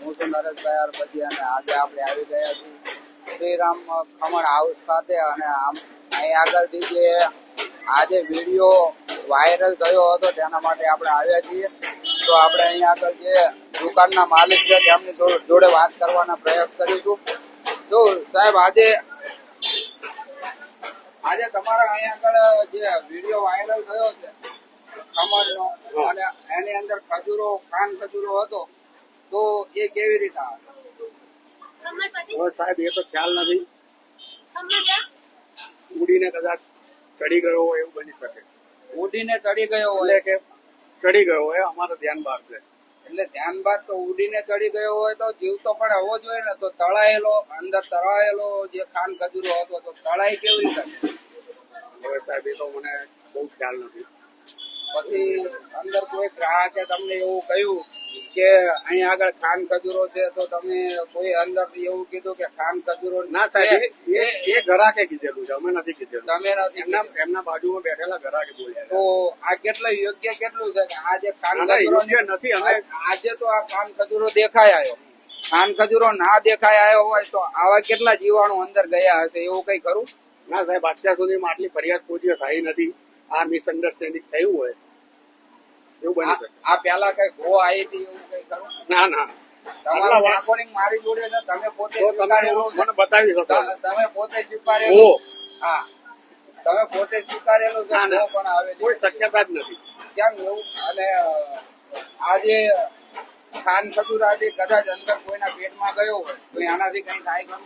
હું છું નરેશભાઈ અરબજી અને આજે આપણે આવી ગયા છીએ શ્રીરામ ખમણ હાઉસ ખાતે અને આમ અહીં આગળથી જે આજે વીડિયો વાયરલ થયો હતો તેના માટે આપણે આવ્યા છીએ. તો આપણે અહીં આગળ જે દુકાનના માલિક છે તેમની જોડે વાત કરવાના પ્રયાસ કરીશું. તો સાહેબ આજે આજે તમારા અહીં આગળ જે વીડિયો વાયરલ થયો છે ખમણનો અને એની અંદર ખજૂરો કાન ખજૂરો હતો. તો એ કેવી રીતે આવે? સાહેબ એ તો ખ્યાલ નથી. ઉડીને કદાચ ચડી ગયો હોય એવું બની શકે. ઉડીને ચડી ગયો હોય. કે ચડી ગયો હોય અમારું ધ્યાન બહાર છે. એટલે ધ્યાન બાદ તો ઉડીને ચડી ગયો હોય તો જીવ તો પણ હોવો જોઈએ ને. તો તળાયેલો અંદર તળાયેલો જે ખાન ખજૂરો હતો તો તળાઈ કેવી રીતે હવે સાહેબ એ તો મને બહુ ખ્યાલ નથી. પછી અંદર કોઈ ગ્રાહકે તમને એવું કહ્યું કે અહીંયા આગળ ખાન ખજૂરો છે તો તમે કોઈ અંદર એવું કીધું કે ખાન ખજૂરો ના સાહેબ એ એ- ઘરાકે કીધેલું છે અમે નથી કીધેલું. તમે નથી એમના એમના બાજુમાં બેઠેલા ઘરાકે બોલ્યા તો આ કેટલા યોગ્ય કેટલું છે? કે આજે ખાન ખજૂરો નથી અમે આજે તો આ ખાન ખજૂરો દેખાય આવ્યો ખાન ખજૂરો ના દેખાય આવ્યો હોય તો આવા કેટલા જીવાણુ અંદર ગયા હશે એવું કઈ ખરું? ના સાહેબ અત્યાર સુધીમાં આટલી ફરિયાદ કોઈ સાહી નથી. આ મિસઅન્ડરસ્ટેન્ડિંગ થયું હોય આ- પેલા કઈ ગો આવી હતી એવું કઈ ખરું? ના ના. તમારું રેકોર્ડિંગ મારી જોડે છે તમે પોતે. મને બતાવી શકો. તમે પોતે સ્વીકારેલું હા. તમે પોતે સ્વીકારેલું છે પણ આવે કોઈ શક્યતા જ નથી. કેમ એવું? અને આજે ખાન થતું આજે કદાચ અંદર કોઈના પેટમાં ગયો હોય તો આનાથી કઈ થાય ખરું?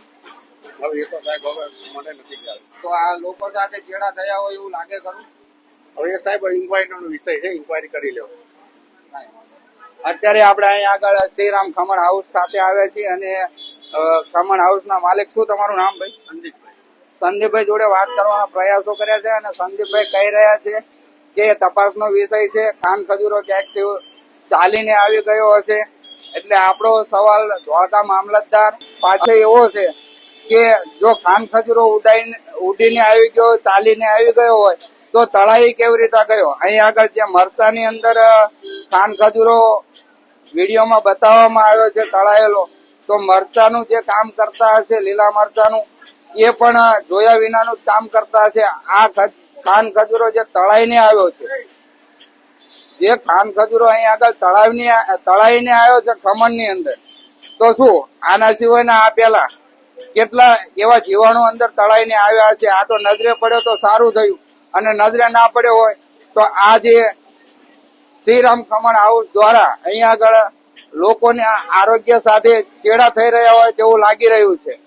હવે એ તો સાહેબ હવે મને નથી ખ્યાલ. તો આ લોકો સાથે ચેડા થયા હોય એવું લાગે ખરું? હવે સાહેબ સાહેબ ઇન્કવાયરીનો વિષય છે ઇન્કવાયરી કરી લેવો. અત્યારે આપણે અહીંયા આગળ શ્રીરામ ખમણ હાઉસ ખાતે આવ્યા છીએ અને ખમણ હાઉસ ના માલિક શું તમારું નામ ભાઈ? સંદીપભાઈ. સંદીપભાઈ જોડે વાત કરવાના પ્રયાસો કર્યા છે અને સંદીપભાઈ કહી રહ્યા છે કે તપાસનો વિષય છે ખાન ખજૂરો ક્યાંક ચાલીને આવી ગયો હશે. એટલે આપણો સવાલ ધોળકા મામલતદાર પાછળ એવો છે કે જો ખાન ખજૂરો ઉડાઈને ઉડીને આવી ગયો ચાલીને આવી ગયો હોય તો તળાઈ કેવી રીતે ગયો? અહીં આગળ જે મરચાની અંદર ખાન ખજૂરો વિડીયોમાં બતાવવામાં આવ્યો છે, તળાયેલો. તો મરચાનું જે કામ કરતા હશે, લીલા મરચાનું, એ પણ જોયા વિનાનું જ કામ કરતા હશે. આ ખાન ખજૂરો જે તળાઈને આવ્યો છે, જે ખાન ખજૂરો અહીં આગળ તળાવની તળાઈને આવ્યો છે ખમણની અંદર. તો શું, આના સિવાયના આ પેલા કેટલા એવા જીવાણુ અંદર તળાઈને આવ્યા છે? આ તો નજરે પડ્યો તો સારું થયું. અને નજરે ના પડ્યો હોય તો આ જે શ્રીરામ ખમણ હાઉસ દ્વારા અહીંયા આગળ લોકોને આરોગ્ય સાથે ચેડા થઈ રહ્યા હોય તેવું લાગી રહ્યું છે.